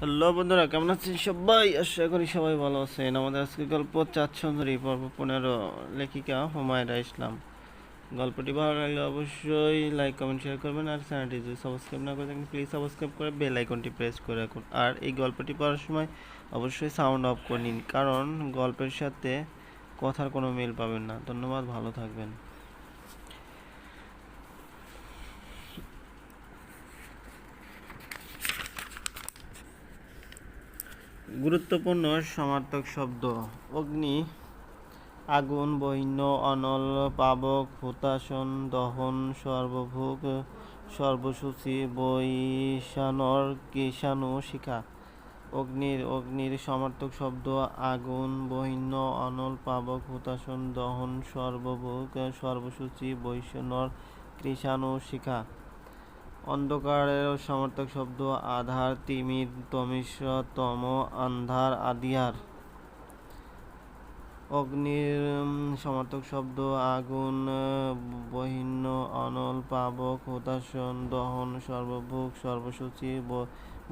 Hello বন্ধুরা, কেমন আছেন সবাই? আশা করি সবাই ভালো আছেন। আমাদের আজকে গল্প চার সুন্দরী, পর্ব পনেরো, লেখিকা হুমায়রা ইসলাম। গল্পটি ভালো লাগলে অবশ্যই লাইক কমেন্ট শেয়ার করবেন আর চ্যানেলটি যদি সাবস্ক্রাইব না করে থাকেন প্লিজ সাবস্ক্রাইব করে বেল আইকনটি প্রেস করে রাখুন। আর এই গল্পটি পড়ার সময় অবশ্যই সাউন্ড অফ করে নিন, কারণ গল্পের সাথে কথার কোনো মিল পাবেন না। ধন্যবাদ, ভালো থাকবেন। গুরুত্বপূর্ণ সমার্থক শব্দ। অগ্নি, আগুন, বৈন্য, অনল, পাবক হুতাসন দহন, সর্বভোগ, সর্বসূচি, বৈশানর কিষাণু শিখা। অগ্নির অগ্নির সমার্থক শব্দ, আগুন বহিন্য অনল, পাবক হুতাসন দহন, সর্বভোগ, সর্বসূচি বৈষ্ণর কৃষাণু শিখা। অন্ধকারের সমর্থক শব্দ, আধার, তিমির তমিশ্র তম আন্ধার আদিয়ার। অগ্নির সমার্থক শব্দ, আগুন বহিন্ন অনল, পাবক, হতাশন, দহন, সর্বভোগ, সর্বসূচি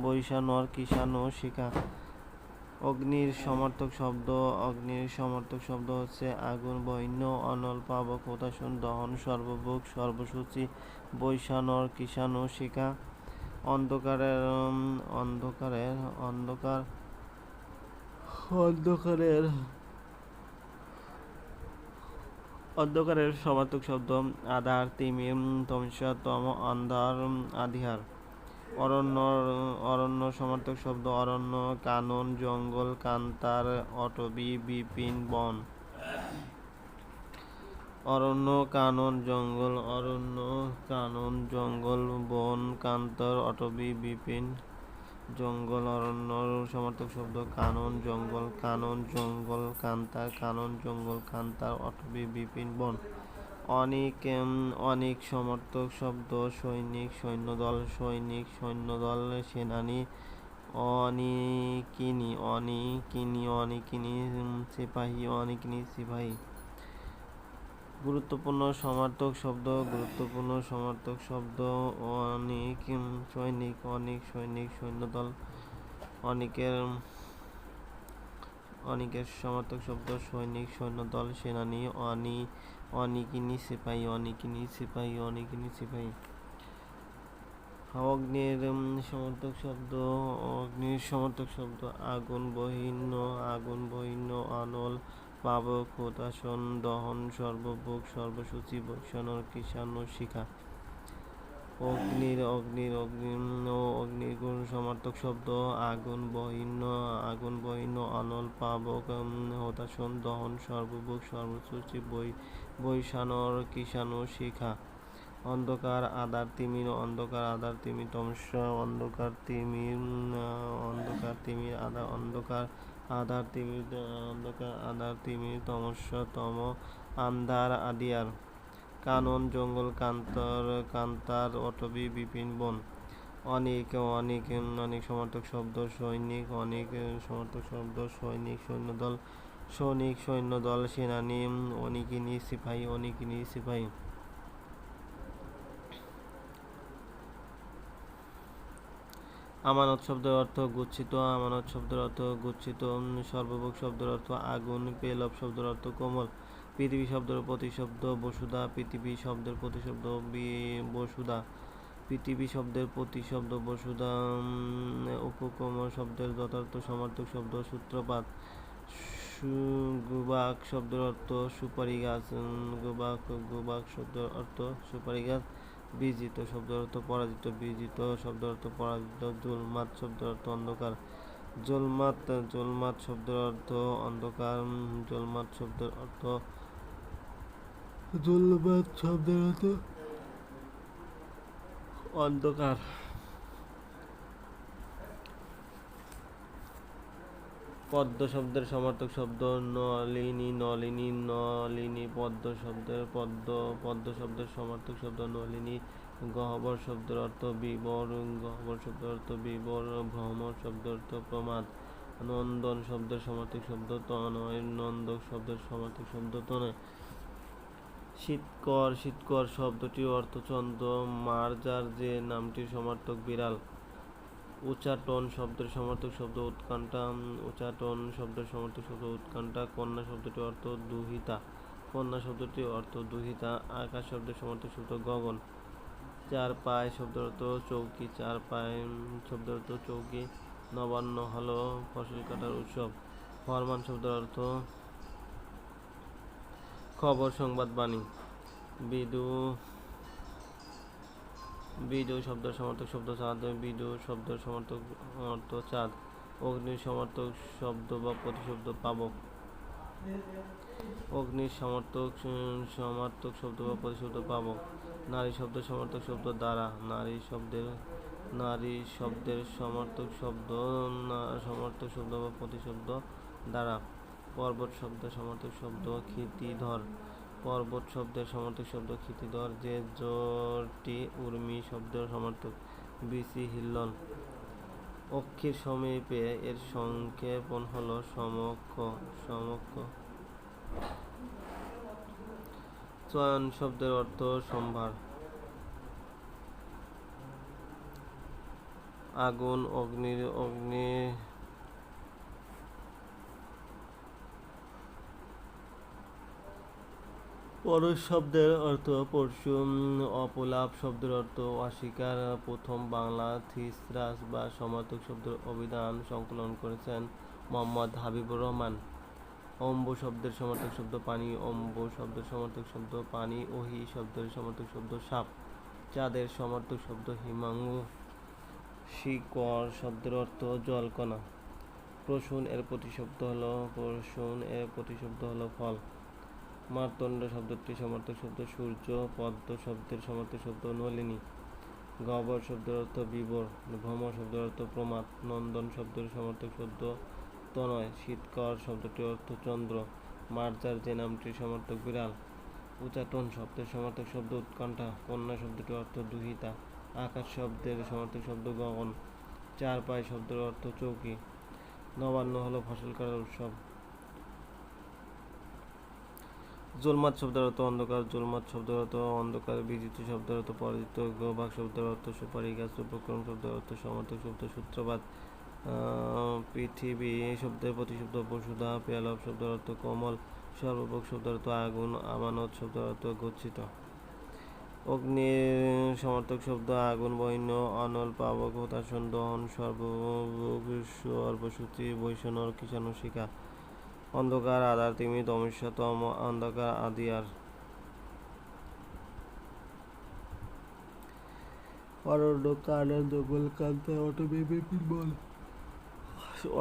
বৈশানর কিষাণ, শিখা। অগ্নির সমর্থক শব্দ, অগ্নির সমর্থক শব্দ হচ্ছে আগুন, বৈন্য, অনল, পাবক, হতাশন, দহন, সর্বভোগ, সর্বসূচি, বৈশানর, কিষাণু, শিখা, অন্ধকারের অন্ধকারের, অন্ধকার, অন্ধকারের অন্ধকারের সমার্থক শব্দ, আধার, তিমির তমসা, তম, অন্ধার আধিহার। অরণ্য অরণ্য সমার্থক শব্দ, অরণ্য, কানন, জঙ্গল, কান্তার, অটবি, বিপিন, বন। অরণ্য, কানন, জঙ্গল, অরণ্য, কানন, জঙ্গল, বন, কান্তর, অটবি, বিপিন, জঙ্গল, অরণ্য সমর্থক শব্দ, কানন, জঙ্গল কানন, জঙ্গল কান্তার কানন, জঙ্গল, কান্তার, অটবি, বিপিন, বন। অনেক অনেক সমর্থক, শব্দ, সৈনিক, সৈন্যদল সৈনিক, সৈন্যদল, সেনানী, অনিকিনি অনিকিনি অনিকিনি, সিপাহী অনিকিনি, সিপাহী। গুরুত্বপূর্ণ সমার্থক শব্দ, গুরুত্বপূর্ণ সমার্থক শব্দ, অনেক সৈনিক অনেক, সৈনিক, সৈন্যদল, অনেকের অনেকের সমর্থক শব্দ, সৈনিক, সৈন্যদল, সেনানি, অনি অনিকিনি সিপাহী অনিকিনি সিপাহী অনিকিনি সিপাহী অগ্নির সমর্থক শব্দ, অগ্নির সমর্থক শব্দ, আগুন বহিন্ন আগুন বহিন্ন অনল, পাবক হতাশন দহন, সর্বভোগ, সর্বসূচি বৈষণর কিষাণ, শিখা। অগ্নির অগ্নির অগ্নি ও অগ্নির গুণ সমার্থক শব্দ, আগুন বহিন্য আগুন বহিন্ন অনল পাবক হতাশন, দহন, সর্বভোগ, সর্বসূচি, বৈ বৈষাণর কিষাণু, শিখা। অন্ধকার আধার তিমির, অন্ধকার আধার তিমির তমস্যা, অন্ধকার তিমির অন্ধকার তিমির আধার অন্ধকার আধার তিমির, অন্ধকার আধার তিমির তমস্যা, তম, আন্ধার, আদিয়ার। কানন, জঙ্গল কান্তর, কান্তার, অটবি, বিপিন বন। অনেক অনেক অনেক সমর্থক শব্দ, সৈনিক, অনেক সমর্থক শব্দ, সৈনিক সৈন্যদল সৈনিক সৈন্যদল, সেনানী, অনিকিনি, সিপাহী অনিকিনি, সিপাহী। আমানত শব্দের অর্থ গুচ্ছিত, আমানত শব্দের অর্থ গুচ্ছিত, সর্বভোগ শব্দের অর্থ আগুন, পেলব শব্দের অর্থ কোমল। পৃথিবী শব্দের প্রতিশব্দ, বসুধা, পৃথিবী শব্দের প্রতিশব্দ বসুধা। পৃথিবী শব্দের প্রতিশব্দ, বসুধা উপক্রম শব্দের যথার্থ সমার্থক শব্দ, সূত্রপাত। গুবাক শব্দের অর্থ সুপারি গাছ গুবাক গুবাক শব্দের অর্থ সুপারি গাছ বিজিত শব্দের অর্থ পরাজিত, বিজিত শব্দের অর্থ পরাজিত, জুলমাত শব্দের অর্থ অন্ধকার। জলমাত জলমাত শব্দের অর্থ অন্ধকার জলমাত শব্দের অর্থ জলমাত শব্দের অর্থ অন্ধকার। পদ্ম শব্দের সমার্থক শব্দ নলিনী নলিনী নলিনী। পদ্ম শব্দের পদ্ম পদ্ম শব্দের সমার্থক শব্দ নলিনী। গহ্বর শব্দের অর্থ বিবর, গহ্বর শব্দের অর্থ বিবর, ভ্রমর শব্দের অর্থ প্রমাদ। নন্দন শব্দের সমার্থক শব্দ তনয়, নন্দক শব্দের সমার্থক শব্দ তনয়। শীতকর শীতকর শব্দটির অর্থচন্দ্র মার্জার যে নামটির সমার্থক বিড়াল। উচ্চাটন শব্দের সমর্থক শব্দ উৎকণ্ঠা উচ্চাটন শব্দের সমর্থক শব্দ উৎকণ্ঠা, কন্যা শব্দটি অর্থ দুহিতা, কন্যা শব্দটি অর্থ দুহিতা, আকাশ শব্দের সমর্থক শব্দ গগন। চার পায় শব্দের অর্থ চৌকি, চার পায় শব্দের অর্থ চৌকি, নবান্ন হলো ফসল কাটার উৎসব। ফরমান শব্দের অর্থ খবর সংবাদ বাণী। বিদু বিদু শব্দের সমর্থক, শব্দ চাঁদ, বিদু শব্দের সমর্থক, অর্থ চাঁদ, অগ্নি সমর্থক, শব্দ বা প্রতিশব্দ পাবক। অগ্নির সমর্থক সমার্থক শব্দ বা প্রতিশব্দ পাবক। নারী শব্দের সমর্থক শব্দ দ্বারা। নারী শব্দের নারী শব্দের সমর্থক শব্দ সমর্থক শব্দ বা প্রতিশব্দ দ্বারা। পর্বত শব্দের সমর্থক শব্দ ক্ষিতিধর পর্বত শব্দের সমর্থক শব্দ ক্ষিতিধর যে জোরটি উর্মি শব্দের সমর্থক, বিসি হিল্লন। অক্ষির সমীপে এর সংক্ষেপণ হলো সমক্ষ সমক্ষ চয়ন শব্দের অর্থ সম্ভার। আগুন অগ্নির অগ্নি পরশ শব্দের অর্থ পরশু অপলাপ শব্দের অর্থ অস্বীকার, প্রথম বাংলা থিসরাস বা সমর্থক শব্দের অভিধান সংকলন করেছেন মোহাম্মদ হাবিবুর রহমান। অম্বু শব্দের সমর্থক শব্দ পানি, অম্বু শব্দের সমর্থক শব্দ পানি, ওহি শব্দের সমর্থক শব্দ সাপ, চাঁদের সমর্থক শব্দ হিমাঙ্গু শিকর শব্দের অর্থ জলকণা। প্রসূন এর প্রতিশব্দ হলো, প্রসূন এর প্রতিশব্দ হলো ফল। মার্তণ্ড শব্দটি সমর্থক শব্দ, সূর্য, পদ্ম শব্দের সমর্থক শব্দ নলিনী গবর শব্দের অর্থ বিবর ভ্রম শব্দের অর্থ প্রমাদ, নন্দন শব্দের সমর্থক শব্দ তনয়, শীতকর শব্দটির অর্থ চন্দ্র, মার্জার যে নামটির সমর্থক বিড়াল। উচাটন শব্দের সমর্থক শব্দ উৎকণ্ঠা, কন্যা শব্দটির অর্থ দুহিতা, আকাশ শব্দের সমর্থক শব্দ গগন চার পায় শব্দের অর্থ চৌকি। নবান্ন হলো ফসল কাটার উৎসব। জুলমাত শব্দের অর্থ অন্ধকার, জুলমাত শব্দের অর্থ অন্ধকার, বিজিত শব্দের অর্থ পরাজিত গোভাগ শব্দের অর্থ সুপারি গাছ উপক্রম শব্দের অর্থ সমর্থক শব্দ, সূত্রপাত পৃথিবী শব্দের প্রতিশব্দ বসুধা পেয়ালব শব্দের অর্থ কোমল, সর্বভোগ শব্দের অর্থ আগুন, আমানত শব্দের অর্থ গচ্ছিত। অগ্নি সমর্থক শব্দ, আগুন, বৈন্য, অনল, পাবক, হতাশন, দহন, সর্বভোগ, সর্বসূচি বৈষণর কিষাণু, শিখা। অন্ধকার আধার তিমি তমস্যতম অন্ধকার আদিয়ার। অরণ্যক আনন্দ গোলকান্তে অটোমেবে বল।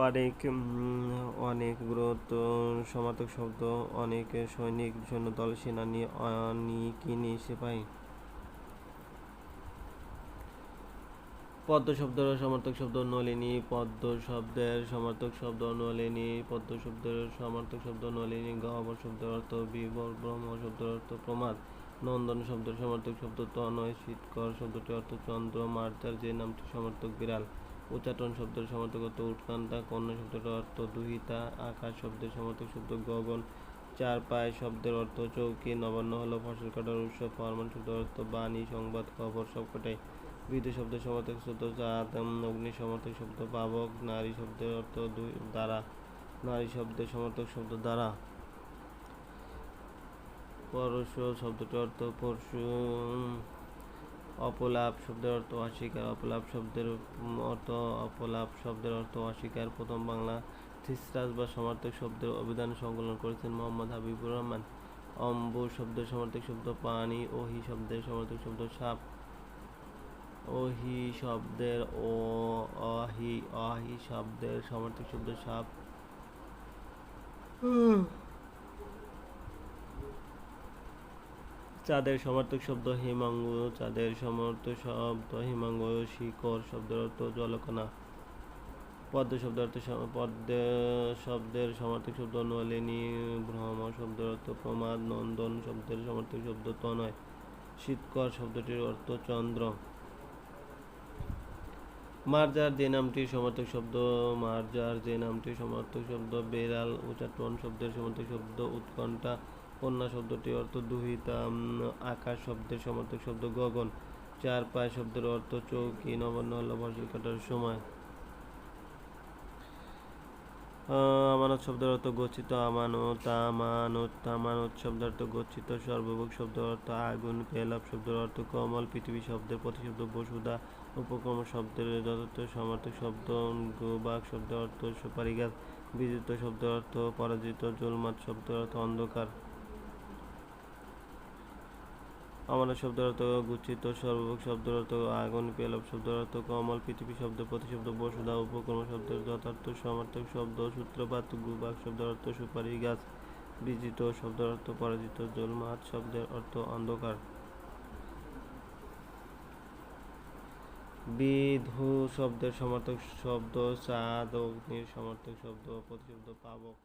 অনেক অনেক গুরুত্ব সমার্থক শব্দ অনেক সৈনিক সৈন্যদল সেনানি অনিকিনি সিপাহী পদ্ম শব্দের সমর্থক শব্দ নলিনী, পদ্ম শব্দের সমর্থক শব্দ নলিনী, পদ্ম শব্দের সমর্থক শব্দ নলিনী গহ্বর শব্দের অর্থ বিবর, ব্রহ্ম শব্দের অর্থ প্রমাদ, নন্দন শব্দের সমর্থক শব্দ তনয়, শীতকর শব্দটি অর্থ চন্দ্র মার্চার যে নামটি সমর্থক বিড়াল উচ্চাটন শব্দের সমর্থক অর্থ উৎকান্তা কন্যা শব্দের অর্থ দুহিতা, আকাশ শব্দের সমর্থক শব্দ গগন, চার পায় শব্দের অর্থ চৌকি, নবান্ন হলো ফসল কাটার উৎসব ফরমান শব্দের অর্থ বাণী, সংবাদ, খবর সবকটাই। বিদ্যুৎ শব্দের সমর্থক শব্দ চাঁদ অগ্নি, সমর্থক শব্দ পাবক নারী শব্দের অর্থ দুই- দ্বারা, নারী শব্দের সমর্থক শব্দ দ্বারা। পরশ শব্দটির অর্থ পরশু, অপলাপ শব্দের অর্থ অস্বীকার, অপলাপ শব্দের অর্থ অপলাপ শব্দের অর্থ অস্বীকার। প্রথম বাংলা থিসরাস বা সমার্থক শব্দের অভিধান সংকলন করেছেন মোহাম্মদ হাবিবুর রহমান। অম্বু শব্দের সমর্থক শব্দ পানি, ওহি শব্দের সমর্থক শব্দ সাপ। ওহি শব্দের ও অহি অহি শব্দের সমর্থক শব্দ সাপ চাঁদের সমর্থক শব্দ হিমাঙ্গ চাঁদের সমর্থক শব্দ হিমাঙ্গু শিকর শব্দের অর্থ জলকণা। পদ্ম শব্দ অর্থ পদ্ম শব্দের সমর্থক শব্দ নলিনী ভ্রম শব্দের অর্থ প্রমাদ নন্দন শব্দের সমর্থক শব্দ তনয়। শীতকর শব্দটির অর্থ চন্দ্র। মার্জার যে নামটি সমার্থক শব্দ মার্জার যে নামটি সমার্থক শব্দ, বেড়াল উচাটন শব্দের সমার্থক শব্দ, উৎকণ্ঠা, কন্যা শব্দটি অর্থ দুহিতা আকাশ শব্দের সমার্থক শব্দ, গগন। চার পায় শব্দের অর্থ চৌকি, নবান্ন হল ফসল কাটার সময়। আমানত শব্দের অর্থ গচ্ছিত আমানত আমানত আমানত শব্দের অর্থ গচ্ছিত সর্বভোগ শব্দের অর্থ আগুন পেলাপ শব্দের অর্থ কমল, পৃথিবী শব্দের প্রতিশব্দ বসুধা, উপকর্ম শব্দের যথার্থ সমর্থক শব্দ গোবাক শব্দের অর্থ সুপারি গাছ বিজিত শব্দের অর্থ পরাজিত জোলমাত শব্দের অর্থ অন্ধকার। আমানত শব্দের অর্থ গুচ্ছিত, সর্বভোগ শব্দের অর্থ আগুন, পেলব শব্দের অর্থ কমল, পৃথিবী শব্দ, প্রতিশব্দ, বসুধা, উপকর্ম শব্দের যথার্থ, সমার্থক শব্দ, সূত্রপাত, গুবাক শব্দের অর্থ সুপারি গাছ, বিজিত শব্দের অর্থ পরাজিত জলমাত শব্দের অর্থ অন্ধকার। বিধু শব্দের সমার্থক শব্দ চাঁদ অগ্নির সমার্থক শব্দ, প্রতিশব্দ, পাবক।